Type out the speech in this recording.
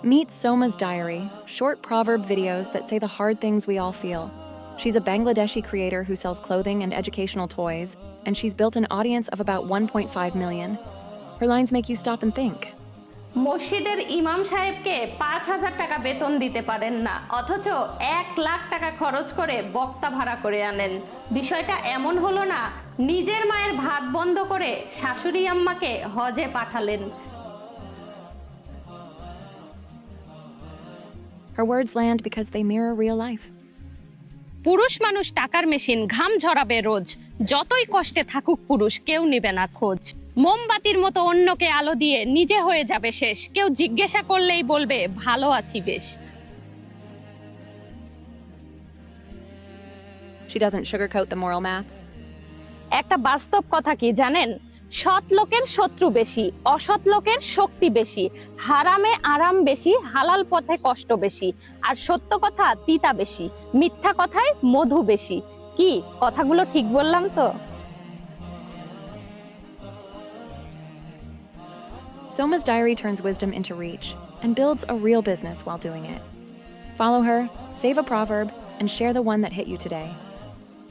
Meet Soma's Diary, short proverb videos that say the hard things we all feel. She's a Bangladeshi creator who sells clothing and educational toys, and she's built an audience of about 1.5 million. Her lines make you stop and think. মসজিদের ইমাম সাহেবকে পাঁচ হাজার টাকা বেতন দিতে পারেন না অথচ এক লাখ টাকা খরচ করে বক্তা ভাড়া করে আনেন বিষয়টা এমন হলো না নিজের মায়ের ভাত বন্ধ করে শাশুড়ি আম্মাকে হজে পাঠালেন Her words land because they mirror real life. পুরুষ মানুষ টাকার মেশিন ঘাম ঝরাবে রোজ। যতই কষ্টে থাকুক পুরুষ কেউ নেবে না খোঁজ। মোমবাতির মতো অন্যকে আলো দিয়ে নিজে হয়ে যাবে শেষ। কেউ জিজ্ঞাসা করলেই বলবে ভালো আছি বেশ। She doesn't sugarcoat the moral math. একটা বাস্তব কথা কি জানেন? সৎ লোকের শত্রু বেশি অসৎ লোকের শক্তি বেশি হারামে আরাম বেশি হালাল পথে কষ্ট বেশি আর সত্য কথা তিতা বেশি মিথ্যা কথায় মধু বেশি কি কথাগুলো ঠিক বললাম তো Soma's diary turns wisdom into reach and builds a real business while doing it. Follow her, save a proverb, and share the one that hit you today.